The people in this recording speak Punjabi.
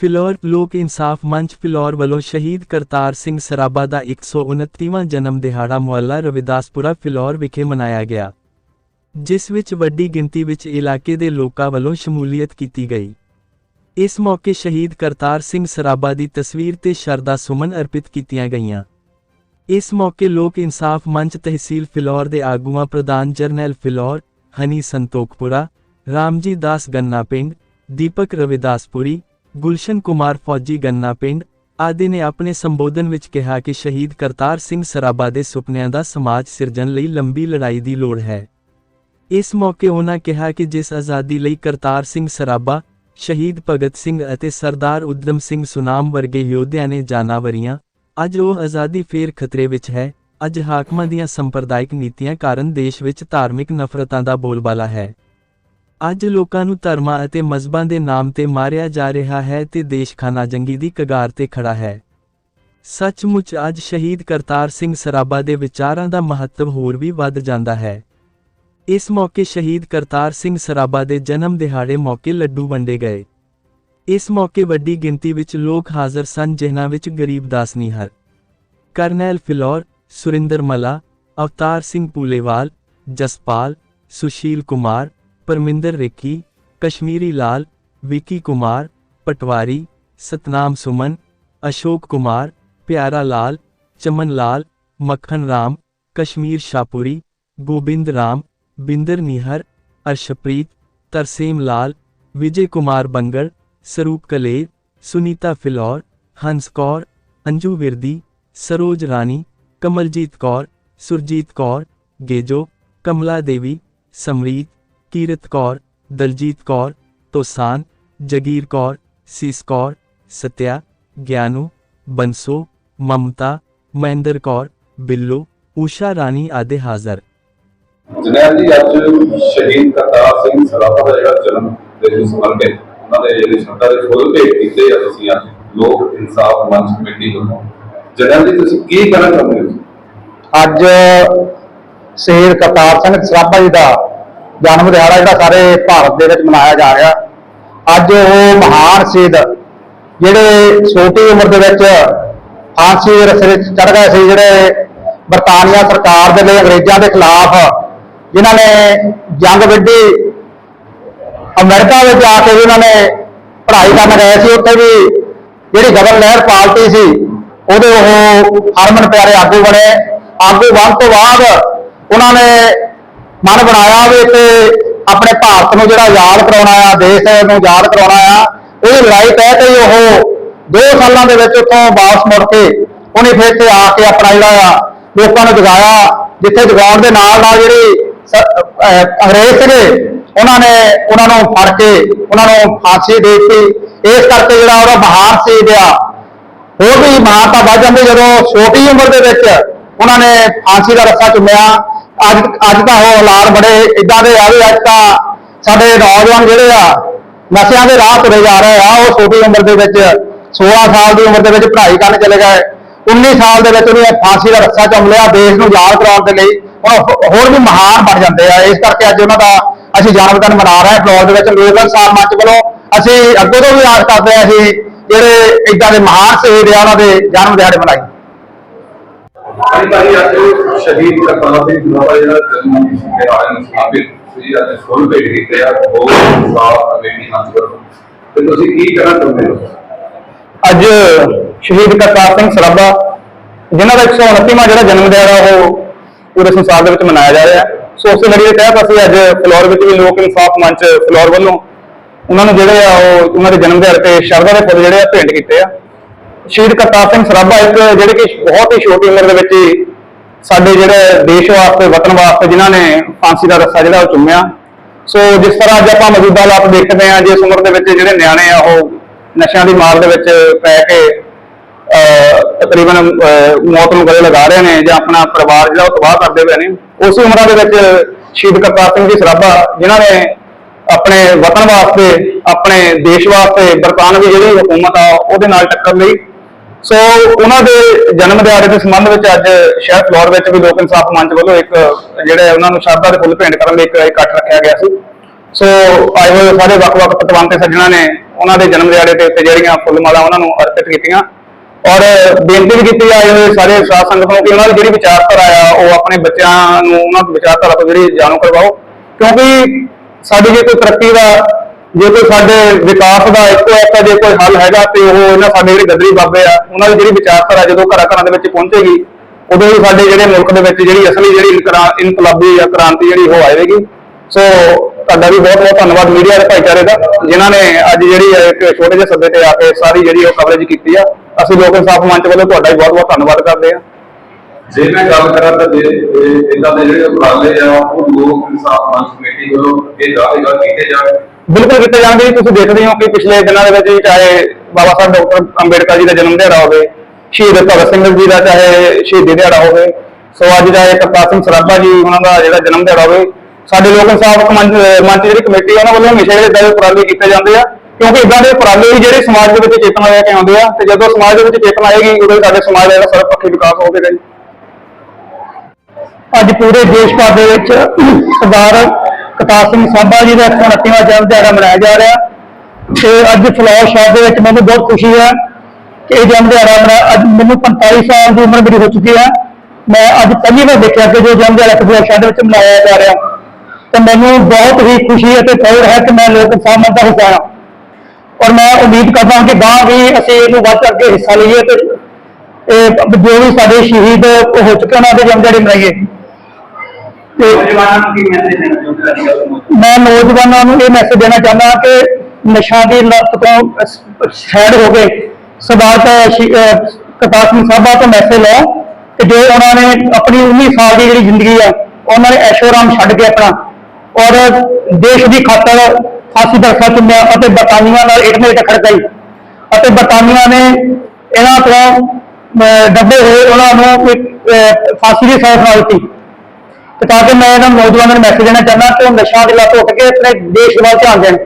ਫਿਲੌਰ ਲੋਕ ਇਨਸਾਫ ਮੰਚ ਫਿਲੌਰ ਵੱਲੋਂ ਸ਼ਹੀਦ ਕਰਤਾਰ ਸਿੰਘ ਸਰਾਭਾ ਦਾ 129ਵਾਂ ਜਨਮ ਦਿਹਾੜਾ ਮੁਹੱਲਾ ਰਵਿਦਾਸਪੁਰਾ ਫਿਲੌਰ ਵਿਖੇ ਮਨਾਇਆ ਗਿਆ, ਜਿਸ ਵਿੱਚ ਵੱਡੀ ਗਿਣਤੀ ਵਿੱਚ ਇਲਾਕੇ ਦੇ ਲੋਕਾਂ ਵੱਲੋਂ ਸ਼ਮੂਲੀਅਤ ਕੀਤੀ ਗਈ। ਇਸ ਮੌਕੇ ਸ਼ਹੀਦ ਕਰਤਾਰ ਸਿੰਘ ਸਰਾਭਾ ਦੀ ਤਸਵੀਰ ਤੇ ਸ਼ਰਧਾ ਸੁਮਨ ਅਰਪਿਤ ਕੀਤੀਆਂ ਗਈਆਂ। ਇਸ ਮੌਕੇ ਲੋਕ ਇਨਸਾਫ ਮੰਚ ਤਹਿਸੀਲ ਫਿਲੌਰ ਦੇ ਆਗੂਆਂ ਪ੍ਰਧਾਨ ਜਰਨੈਲ ਫਿਲੌਰ, ਹਨੀ ਸੰਤੋਖਪੁਰਾ, ਰਾਮਜੀ ਦਾਸ ਗੰਨਾ ਪਿੰਡ, ਦੀਪਕ ਰਵਿਦਾਸਪੁਰੀ ਗੁਲਸ਼ਨ ਕੁਮਾਰ ਫੌਜੀ ਗੰਨਾ ਪਿੰਡ, ਆਦਿ ਨੇ ਆਪਣੇ ਸੰਬੋਧਨ ਵਿੱਚ ਕਿਹਾ ਕਿ ਸ਼ਹੀਦ ਕਰਤਾਰ ਸਿੰਘ ਸਰਾਭਾ ਦੇ ਸੁਪਨਿਆਂ ਦਾ ਸਮਾਜ ਸਿਰਜਣ ਲਈ ਲੰਬੀ ਲੜਾਈ ਦੀ ਲੋੜ ਹੈ। ਇਸ ਮੌਕੇ ਉਹਨਾਂ ਕਿਹਾ ਕਿ ਜਿਸ ਆਜ਼ਾਦੀ ਲਈ ਕਰਤਾਰ ਸਿੰਘ ਸਰਾਭਾ, ਸ਼ਹੀਦ ਭਗਤ ਸਿੰਘ ਅਤੇ ਸਰਦਾਰ ਉਦਮ ਸਿੰਘ ਸੁਨਾਮ ਵਰਗੇ ਯੋਧਿਆਂ ਨੇ ਜਾਨਾਂ ਵਰੀਆਂ, ਅੱਜ ਉਹ ਆਜ਼ਾਦੀ ਫੇਰ ਖਤਰੇ ਵਿੱਚ ਹੈ, ਅੱਜ ਹਾਕਮਾਂ ਦੀਆਂ ਸੰਪਰਦਾਇਕ ਨੀਤੀਆਂ ਕਾਰਨ ਦੇਸ਼ ਵਿੱਚ ਧਾਰਮਿਕ ਨਫ਼ਰਤਾਂ ਦਾ ਬੋਲਬਾਲਾ ਹੈ। ਅੱਜ ਲੋਕਾਂ ਨੂੰ ਧਰਮਾਂ ਅਤੇ ਮਜ਼ਹਬਾਂ ਦੇ ਨਾਮ ਤੇ ਮਾਰਿਆ ਜਾ ਰਿਹਾ ਹੈ ਤੇ ਦੇਸ਼ ਖਾਨਾ ਜੰਗੀ ਦੀ ਕਗਾਰ ਤੇ ਖੜਾ ਹੈ। ਸੱਚਮੁੱਚ ਅੱਜ ਸ਼ਹੀਦ ਕਰਤਾਰ ਸਿੰਘ ਸਰਾਭਾ ਦੇ ਵਿਚਾਰਾਂ ਦਾ ਮਹੱਤਵ ਹੋਰ ਵੀ ਵੱਧ ਜਾਂਦਾ ਹੈ। ਇਸ ਮੌਕੇ ਸ਼ਹੀਦ ਕਰਤਾਰ ਸਿੰਘ ਸਰਾਭਾ ਦੇ ਜਨਮ ਦਿਹਾੜੇ ਮੌਕੇ ਲੱਡੂ ਵੰਡੇ ਗਏ। ਇਸ ਮੌਕੇ ਵੱਡੀ ਗਿਣਤੀ ਵਿੱਚ ਲੋਕ ਹਾਜ਼ਰ ਸਨ ਜਿਨ੍ਹਾਂ ਵਿੱਚ ਗਰੀਬ ਗਰੀਬਦਾਸ ਨਿਹਰ ਕਰਨੈਲ ਫਿਲੌਰ, ਸੁਰਿੰਦਰ ਮਲਾ, ਅਵਤਾਰ ਸਿੰਘ ਪੂਲੇਵਾਲ ਜਸਪਾਲ, ਸੁਸ਼ੀਲ ਕੁਮਾਰ परमिंदर रेक्की कश्मीरी लाल, विकी कुमार, पटवारी, सतनाम सुमन, अशोक कुमार, प्यारा लाल, चमन लाल, मक्खन राम, कश्मीर शाहपुरी गोविंद राम, बिंदर निहर, अर्शप्रीत, तरसेम लाल, विजय कुमार बंगड़, सरूप कलेर, सुनीता फिलौर, हंस कौर, अंजू विरदी, सरोज रानी, कमलजीत कौर, सुरजीत कौर, गेजो, कमला देवी, समरीत ਕੀਰਤ ਕੌਰ ਦਲਜੀਤ ਕੌਰ ਤੋਸਾਨ ਜਗੀਰ ਕੌਰ ਸੀਸ ਕੌਰ ਸਤਿਆ ਗਿਆਨੂ ਬੰਸੋ ਮਮਤਾ ਮਹਿੰਦਰ ਕੌਰ ਬਿੱਲੋ ਊਸ਼ਾ ਰਾਣੀ ਆਦਿ ਹਾਜ਼ਰ। ਜਨੈਲ ਜੀ ਅੱਜ ਸ਼ਹੀਦ ਕਰਤਾਰ ਸਿੰਘ ਸਰਾਭਾ ਦਾ ਜਿਹੜਾ ਜਨਮ ਦਿਨ ਸਮਰਪਿਤ ਉਹਨਾਂ ਦੇ ਜਿਹੜੇ ਸ਼ਬਦਾਂ ਦੇ ਫੁੱਲ ਭੇਟ ਕੀਤੇ ਆ ਤੁਸੀਂ ਅੱਜ ਲੋਕ ਇਨਸਾਫ ਮੰਚ ਕਮੇਟੀ ਵੱਲੋਂ। ਜਨੈਲ ਜੀ ਤੁਸੀਂ ਕੀ ਕਹਿਣਾ ਚਾਹੁੰਦੇ ਹੋ? ਅੱਜ ਸ਼ਹੀਦ ਕਰਤਾਰ ਸਿੰਘ ਸਰਾਭਾ ਜੀ ਦਾ ਜਨਮ ਦਿਹਾੜਾ ਜਿਹੜਾ ਸਾਰੇ ਭਾਰਤ ਦੇ ਵਿੱਚ ਮਨਾਇਆ ਜਾ ਰਿਹਾ। ਅੱਜ ਉਹ ਮਹਾਨ ਸ਼ਹੀਦ, ਜਿਹੜੇ ਛੋਟੀ ਉਮਰ ਦੇ ਵਿੱਚ ਫਾਂਸੀ ਦੇ ਰਸਤੇ ਚੜ ਗਏ ਸੀ, ਜਿਹੜੇ ਬਰਤਾਨੀਆ ਸਰਕਾਰ ਦੇ ਲਈ ਅੰਗਰੇਜ਼ਾਂ ਦੇ ਖਿਲਾਫ, ਜਿਨ੍ਹਾਂ ਨੇ ਜੰਗ ਵਿੱਢੀ, ਅਮਰੀਕਾ ਵਿੱਚ ਆ ਕੇ ਵੀ ਉਹਨਾਂ ਨੇ ਪੜ੍ਹਾਈ ਕਰਨ ਗਏ ਸੀ, ਉੱਥੇ ਵੀ ਜਿਹੜੀ ਗਗਨ ਲਹਿਰ ਪਾਰਟੀ ਸੀ, ਉਹਦੇ ਉਹ ਹਰਮਨ ਪਿਆਰੇ ਆਗੂ ਬਣੇ। ਆਗੂ ਬਣ ਤੋਂ ਬਾਅਦ ਉਹਨਾਂ ਨੇ ਮਨ ਬਣਾਇਆ ਵੀ ਤੇ ਆਪਣੇ ਭਾਰਤ ਨੂੰ ਜਿਹੜਾ ਯਾਦ ਕਰਾਉਣਾ ਆ, ਦੇਸ਼ ਨੂੰ ਯਾਦ ਕਰਾਉਣਾ ਆ, ਇਹ ਲੜਾਈ ਤਹਿ ਤੇ ਉਹ ਦੋ ਸਾਲਾਂ ਦੇ ਵਿੱਚ ਉੱਥੋਂ ਵਾਪਸ ਮੁੜ ਕੇ ਉਹਨੇ ਫਿਰ ਤੇ ਆ ਕੇ ਆਪਣਾ ਜਿਹੜਾ ਆ, ਲੋਕਾਂ ਨੂੰ ਜਗਾਇਆ, ਜਿੱਥੇ ਜਗਾਉਣ ਦੇ ਨਾਲ ਨਾਲ ਜਿਹੜੀ ਅੰਗਰੇਜ਼ ਸੀਗੇ, ਉਹਨਾਂ ਨੇ ਉਹਨਾਂ ਨੂੰ ਫੜ ਕੇ, ਉਹਨਾਂ ਨੂੰ ਫਾਂਸੀ ਦੇ ਦਿੱਤੀ। ਇਸ ਕਰਕੇ ਜਿਹੜਾ ਉਹਦਾ ਬਹਾਰ ਸੀ ਗਿਆ ਹੋਰ ਵੀ ਮਹਾਨਤਾ ਵੱਧ ਜਾਂਦੀ ਜਦੋਂ ਛੋਟੀ ਉਮਰ ਦੇ ਵਿੱਚ ਉਹਨਾਂ ਨੇ ਫਾਂਸੀ ਦਾ ਰੱਸਾ ਚੁੰਮਿਆ ਅੱਜ ਅੱਜ ਤਾਂ ਉਹ ਹਾਲਾਤ ਬੜੇ ਇਦਾਂ ਦੇ ਆ ਵੀ ਅੱਜ ਤਾਂ ਸਾਡੇ ਨੌਜਵਾਨ ਜਿਹੜੇ ਆ, ਨਸ਼ਿਆਂ ਦੇ ਰਾਹ ਤੁਰੇ ਜਾ ਰਹੇ ਆ। ਉਹ ਛੋਟੀ ਉਮਰ ਦੇ ਵਿੱਚ 16 ਸਾਲ ਦੀ ਉਮਰ ਦੇ ਵਿੱਚ ਪੜ੍ਹਾਈ ਕਰਨ ਚਲੇ ਗਏ। 19 ਸਾਲ ਦੇ ਵਿੱਚ ਉਹਨੇ ਫਾਂਸੀ ਦਾ ਰੱਸਾ ਚੁੰਮ ਲਿਆ ਦੇਸ਼ ਨੂੰ ਯਾਦ ਕਰਾਉਣ ਦੇ ਲਈ। ਹੁਣ ਹੋਰ ਵੀ ਮਹਾਨ ਬਣ ਜਾਂਦੇ ਆ। ਇਸ ਕਰਕੇ ਅੱਜ ਉਹਨਾਂ ਦਾ ਅਸੀਂ ਜਨਮ ਦਿਨ ਮਨਾ ਰਹੇ ਹਾਂ ਫਲੋਰ ਦੇ ਵਿੱਚ। ਲੋਕ ਇਨਸਾਨ ਮੰਚ ਵੱਲੋਂ ਅਸੀਂ ਅੱਗੇ ਤੋਂ ਵੀ ਆਸ ਕਰਦੇ ਹਾਂ ਅਸੀਂ ਜਿਹੜੇ ਇਦਾਂ ਦੇ ਮਹਾਨ ਸ਼ਹੀਦ ਆ, ਉਹਨਾਂ ਦੇ ਜਨਮ ਦਿਹਾੜੇ ਮਨਾਈ ਭਾਈ ਭਾਈ ਅੱਜ ਸ਼ਹੀਦ ਕਰਤਾਰ ਸਿੰਘ ਸਰਾਭਾ ਜਿਹੜਾ ਜਨਮ ਦਿਹਾੜਾ ਨੂੰ ਸਥਾਪਿਤ ਤੁਸੀਂ ਅੱਜ ਫੁੱਲ ਭੇਟ ਕੀਤੇ ਆ ਲੋਕ ਇਨਸਾਫ ਕਮੇਟੀ ਮੰਚ ਵੱਲੋਂ। ਤੇ ਤੁਸੀਂ ਕੀ ਕਹਿਣਾ ਚਾਹੁੰਦੇ ਹੋ? ਅੱਜ ਸ਼ਹੀਦ ਕਰਤਾਰ ਸਿੰਘ ਸਰਾਭਾ, ਜਿਨ੍ਹਾਂ ਦਾ 129ਵਾਂ ਜਿਹੜਾ ਜਨਮ ਦਿਹਾੜਾ ਉਹ ਪੂਰੇ ਸੰਸਾਰ ਦੇ ਵਿੱਚ ਮਨਾਇਆ ਜਾ ਰਿਹਾ ਹੈ। ਸੋ ਉਸੇ ਲੜੀ ਦੇ ਤਹਿਤ ਅਸੀਂ ਅੱਜ ਫਲੋਰ ਵਿੱਚ ਵੀ ਲੋਕ ਇਨਸਾਫ ਮੰਚ ਫਲੋਰ ਵੱਲੋਂ ਉਹਨਾਂ ਨੂੰ ਜਿਹੜੇ ਆ, ਉਹ ਉਹਨਾਂ ਦੇ ਜਨਮ ਦਿਹਾੜੇ ਤੇ ਸ਼ਰਧਾ ਦੇ ਫੁੱਲ ਜਿਹੜੇ ਆ ਭੇਂਟ ਕੀਤੇ ਆ। ਸ਼ਹੀਦ ਕਰਤਾਰ ਸਿੰਘ ਸਰਾਭਾ ਇੱਕ ਜਿਹੜੇ ਕਿ ਬਹੁਤ ਹੀ ਛੋਟੀ ਉਮਰ ਦੇ ਵਿੱਚ ਹੀ ਸਾਡੇ ਜਿਹੜੇ ਦੇਸ਼ ਵਾਸਤੇ ਵਤਨ ਵਾਸਤੇ ਜਿਨ੍ਹਾਂ ਨੇ ਫਾਂਸੀ ਦਾ ਰੱਸਾ ਜਿਹੜਾ ਉਹ ਚੁੰਮਿਆ। ਸੋ ਜਿਸ ਤਰ੍ਹਾਂ ਅੱਜ ਆਪਾਂ ਮੌਜੂਦਾ ਹਾਲਾਤ ਦੇਖਦੇ ਹਾਂ ਜਿਸ ਉਮਰ ਦੇ ਵਿੱਚ ਜਿਹੜੇ ਨਿਆਣੇ ਆ ਉਹ ਨਸ਼ਿਆਂ ਦੀ ਮਾਰ ਦੇ ਵਿੱਚ ਪੈ ਕੇ ਅਹ, ਤਕਰੀਬਨ ਮੌਤ ਨੂੰ ਗਲੇ ਲਗਾ ਰਹੇ ਨੇ ਜਾਂ ਆਪਣਾ ਪਰਿਵਾਰ ਜਿਹੜਾ ਉਹ ਤਬਾਹ ਕਰਦੇ ਪਏ ਨੇ ਉਸੇ ਉਮਰਾਂ ਦੇ ਵਿੱਚ ਸ਼ਹੀਦ ਕਰਤਾਰ ਸਿੰਘ ਜੀ ਸਰਾਭਾ ਜਿਨ੍ਹਾਂ ਨੇ ਆਪਣੇ ਵਤਨ ਵਾਸਤੇ ਆਪਣੇ ਦੇਸ਼ ਵਾਸਤੇ ਬਰਤਾਨਵੀ ਜਿਹੜੀ ਹਕੂਮਤ ਆ ਉਹਦੇ ਨਾਲ ਟੱਕਰ ਲਈ। ਸੋ ਉਹਨਾਂ ਦੇ ਜਨਮ ਦਿਹਾੜੇ ਦੇ ਸੰਬੰਧ ਵਿੱਚ ਅੱਜ ਸ਼ਹਿਰ ਫਲੋਰ ਵਿੱਚ ਵੀ ਲੋਕ ਇਨਸਾਫ ਮੰਚ ਵੱਲੋਂ ਇੱਕ, ਜਿਹੜੇ ਉਹਨਾਂ ਨੂੰ ਸ਼ਰਧਾ ਦੇ ਫੁੱਲ ਭੇਂਟ ਕਰਨ ਲਈ ਇੱਕ ਇਕੱਠ ਰੱਖਿਆ ਗਿਆ ਸੀ। ਸੋ ਆਏ ਹੋਏ ਸਾਰੇ ਵੱਖ-ਵੱਖ ਪਤਵੰਤੇ ਸੱਜਣਾ ਨੇ ਉਹਨਾਂ ਦੇ ਜਨਮ ਦਿਹਾੜੇ ਤੇ ਉੱਤੇ ਜਿਹੜੀਆਂ ਫੁੱਲ ਮਾਲਾ ਉਹਨਾਂ ਨੂੰ ਅਰਪਿਤ ਕੀਤੀਆਂ। ਔਰ ਬੇਨਤੀ ਵੀ ਕੀਤੀ ਆਏ ਹੋਏ ਸਾਰੇ ਸਾਧ ਸੰਗਤ ਨੂੰ ਕਿ ਉਹਨਾਂ ਦੀ ਜਿਹੜੀ ਵਿਚਾਰਧਾਰਾ ਆ, ਉਹ ਆਪਣੇ ਬੱਚਿਆਂ ਨੂੰ ਉਹਨਾਂ ਦੀ ਵਿਚਾਰਧਾਰਾ ਤੋਂ ਜਿਹੜੀ ਜਾਣੂ ਕਰਵਾਓ। ਕਿਉਂਕਿ ਸਾਡੀ ਜੇ ਕੋਈ ਤਰੱਕੀ ਦਾ ਜੇ ਕੋਈ ਸਾਡੇ ਵਿਕਾਸ ਦਾ ਇੱਕੋ ਇੱਕ ਜੇ ਕੋਈ ਹੱਲ ਹੈਗਾ ਤੇ ਉਹ ਇਹਨਾਂ ਸਾਡੇ ਜਿਹੜੇ ਗੱਦਰੀ ਬਾਬੇ ਆ, ਉਹਨਾਂ ਦੀ ਜਿਹੜੀ ਵਿਚਾਰਧਾਰਾ ਜਦੋਂ ਘਰਾਂ ਘਰਾਂ ਦੇ ਵਿੱਚ ਪਹੁੰਚੇਗੀ, ਉਦੋਂ ਹੀ ਸਾਡੇ ਜਿਹੜੇ ਮੁਲਕ ਦੇ ਵਿੱਚ ਜਿਹੜੀ ਅਸਲੀ ਜਿਹੜੀ ਇਨਕਲਾਬੀ ਜਾਂ ਕ੍ਰਾਂਤੀ ਜਿਹੜੀ ਉਹ ਆਏਗੀ ਸੋ ਤੁਹਾਡਾ ਵੀ ਬਹੁਤ ਬਹੁਤ ਧੰਨਵਾਦ ਮੀਡੀਆ ਦੇ ਭਾਈਚਾਰੇ ਦਾ, ਜਿਨ੍ਹਾਂ ਨੇ ਅੱਜ ਜਿਹੜੀ ਇੱਕ ਛੋਟੇ ਜਿਹੇ ਸੱਦੇ ਤੇ ਆ ਕੇ ਸਾਰੀ ਜਿਹੜੀ ਉਹ ਕਵਰੇਜ ਕੀਤੀ ਆ। ਅਸੀਂ ਲੋਕ ਇਨਸਾਫ ਮੰਚ ਵੱਲੋਂ ਤੁਹਾਡਾ ਵੀ ਬਹੁਤ ਬਹੁਤ ਧੰਨਵਾਦ ਕਰਦੇ ਆ ਜੇ ਮੈਂ ਗੱਲ ਕਰਾਂ ਤਾਂ ਜੇ ਇਦਾਂ ਦੇ ਜਿਹੜੇ ਉਪਰਾਲੇ ਆ, ਉਹ ਲੋਕ ਇਨਸਾਫ ਮੰਚ ਕਮੇਟੀ ਵੱਲੋਂ ਇਹ ਦਾਅਵੇਗਾ ਕੀਤੇ ਜਾਣ। ਬਿਲਕੁਲ ਕੀਤੇ ਜਾਂਦੇ ਜੀ ਤੁਸੀਂ ਦੇਖਦੇ ਹੋ ਕਿ ਪਿਛਲੇ ਦਿਨਾਂ ਦੇ ਵਿੱਚ ਚਾਹੇ ਬਾਬਾ ਸਾਹਿਬ ਡਾਕਟਰ ਅੰਬੇਡਕਰ ਜੀ ਦਾ ਜਨਮ ਦਿਹਾੜਾ ਹੋਵੇ ਸ਼ਹੀਦ ਭਗਤ ਸਿੰਘ ਜੀ ਦਾ ਚਾਹੇ ਸ਼ਹੀਦੀ ਦਿਹਾੜਾ ਹੋਵੇ ਸੋ ਅੱਜ ਦਾ ਇੱਕ ਕਰਤਾਰ ਸਿੰਘ ਸਰਾਭਾ ਜੀ ਉਹਨਾਂ ਦਾ ਜਿਹੜਾ ਜਨਮ ਦਿਹਾੜਾ ਹੋਵੇ ਸਾਡੇ ਲੋਕ ਇਨਸਾਫ ਮੰਚ ਜਿਹੜੀ ਕਮੇਟੀ ਆ, ਉਹਨਾਂ ਵੱਲੋਂ ਹਮੇਸ਼ਾ ਜਿਹੜੇ ਦੇ ਉਪਰਾਲੇ ਕੀਤੇ ਜਾਂਦੇ ਆ ਕਿਉਂਕਿ ਇਦਾਂ ਦੇ ਉਪਰਾਲੇ ਵੀ ਜਿਹੜੇ ਸਮਾਜ ਦੇ ਵਿੱਚ ਚੇਤਨਾ ਲੈ ਕੇ ਆਉਂਦੇ ਆ ਤੇ ਜਦੋਂ ਸਮਾਜ ਦੇ ਵਿੱਚ ਚੇਤਨਾ ਆਏਗੀ ਉਦੋਂ ਹੀ ਸਾਡੇ ਸਮਾਜ ਦਾ ਜਿਹੜਾ ਸਰਬਪੱਖੀ ਵਿਕਾਸ ਹੋਵੇਗਾ ਜੀ। ਅੱਜ ਪੂਰੇ ਦੇਸ਼ ਭਰ ਦੇ ਵਿੱਚ ਸਰਦਾਰ ਕਰਤਾਰ ਸਿੰਘ ਸਾਬਾ ਜੀ ਦਾ 129ਵਾਂ ਜਨਮ ਦਿਹਾੜਾ ਮਨਾਇਆ ਜਾ ਰਿਹਾ। ਤੇ ਅੱਜ ਫਲੋਰ ਸ਼ਾਹ ਦੇ ਵਿੱਚ ਮੈਨੂੰ ਬਹੁਤ ਖੁਸ਼ੀ ਹੈ ਕਿ ਇਹ ਜਨਮ ਦਿਹਾੜਾ ਮਨਾ, ਅੱਜ ਮੈਨੂੰ 45 ਸਾਲ ਦੀ ਉਮਰ ਮੇਰੀ ਹੋ ਚੁੱਕੀ ਹੈ। ਮੈਂ ਅੱਜ ਪਹਿਲੀ ਵਾਰ ਦੇਖਿਆ ਕਿ ਜੋ ਜਨਮ ਦਿਹਾੜਾ ਫਲੋਰ ਸ਼ਾਹ ਦੇ ਵਿੱਚ ਮਨਾਇਆ ਜਾ ਰਿਹਾ। ਤੇ ਮੈਨੂੰ ਬਹੁਤ ਹੀ ਖੁਸ਼ੀ ਅਤੇ ਪ੍ਰਾਊਡ ਹੈ ਕਿ ਮੈਂ ਲੋਕ ਸਾਹਮਣੇ ਮੰਚ ਦਾ ਹਿੱਸਾ ਹਾਂ। ਔਰ ਮੈਂ ਉਮੀਦ ਕਰਦਾ ਹਾਂ ਕਿ ਗਾਂ ਵੀ ਅਸੀਂ ਇਹਨੂੰ ਵੱਧ ਕਰਕੇ ਹਿੱਸਾ ਲਈਏ ਤੇ ਇਹ ਜੋ ਵੀ ਸਾਡੇ ਸ਼ਹੀਦ ਹੋ ਚੁੱਕੇ ਉਹਨਾਂ ਦੇ ਜਨਮ ਦਿਹਾੜੇ ਮਨਾਈਏ। ਤੇ ਨੌਜਵਾਨਾਂ ਨੂੰ ਕੀ ਮੈਸੇਜ ਦੇਣਾ ਚਾਹੁੰਦੇ ਹੋ ਅੱਜ ਕੱਲ੍ਹ ਮੈਂ ਨੌਜਵਾਨਾਂ ਨੂੰ ਇਹ ਮੈਸੇਜ ਦੇਣਾ ਚਾਹੁੰਦਾ ਕਿ ਨਸ਼ਾ ਦੀ ਲੱਤ ਤੋਂ ਸਾਈਡ ਹੋ ਕੇ ਸਰਦਾਰ ਕਰਤਾਰ ਸਿੰਘ ਸਾਹਿਬਾ ਤੋਂ ਮੈਸੇਜ ਲਓ ਕਿ ਜੋ ਉਹਨਾਂ ਨੇ ਆਪਣੀ 19 ਸਾਲ ਦੀ ਜਿਹੜੀ ਜ਼ਿੰਦਗੀ ਆ ਉਹਨਾਂ ਨੇ ਐਸ਼ੋਰਾਮ ਛੱਡ ਕੇ ਆਪਣਾ ਔਰ ਦੇਸ਼ ਦੀ ਖਾਤਰ ਫਾਂਸੀ ਦਾ ਰਸਾ ਚੁੰਮਿਆ ਅਤੇ ਬਰਤਾਨੀਆ ਨਾਲ ਇੱਕ ਨੇ ਗਈ ਅਤੇ ਬਰਤਾਨੀਆ ਨੇ ਇਹਨਾਂ ਤੋਂ ਅਹ, ਦੱਬੇ ਹੋਏ ਉਹਨਾਂ ਨੂੰ ਇੱਕ, ਅਹ, ਫਾਂਸੀ ਦੀ ਸਜ਼ਾ ਸੁਣਾ ਦਿੱਤੀ। ਤੇ ਤਾਂ ਕਿ ਮੈਂ ਇਹਨਾਂ ਨੌਜਵਾਨਾਂ ਨੂੰ ਮੈਸੇਜ ਦੇਣਾ ਚਾਹੁੰਦਾ ਕਿ ਉਹ ਨਸ਼ਾ ਦੀ ਲੱਤ ਉੱਠ ਕੇ ਆਪਣੇ ਦੇਸ਼ ਵੱਲ ਧਿਆਨ ਦੇਣ।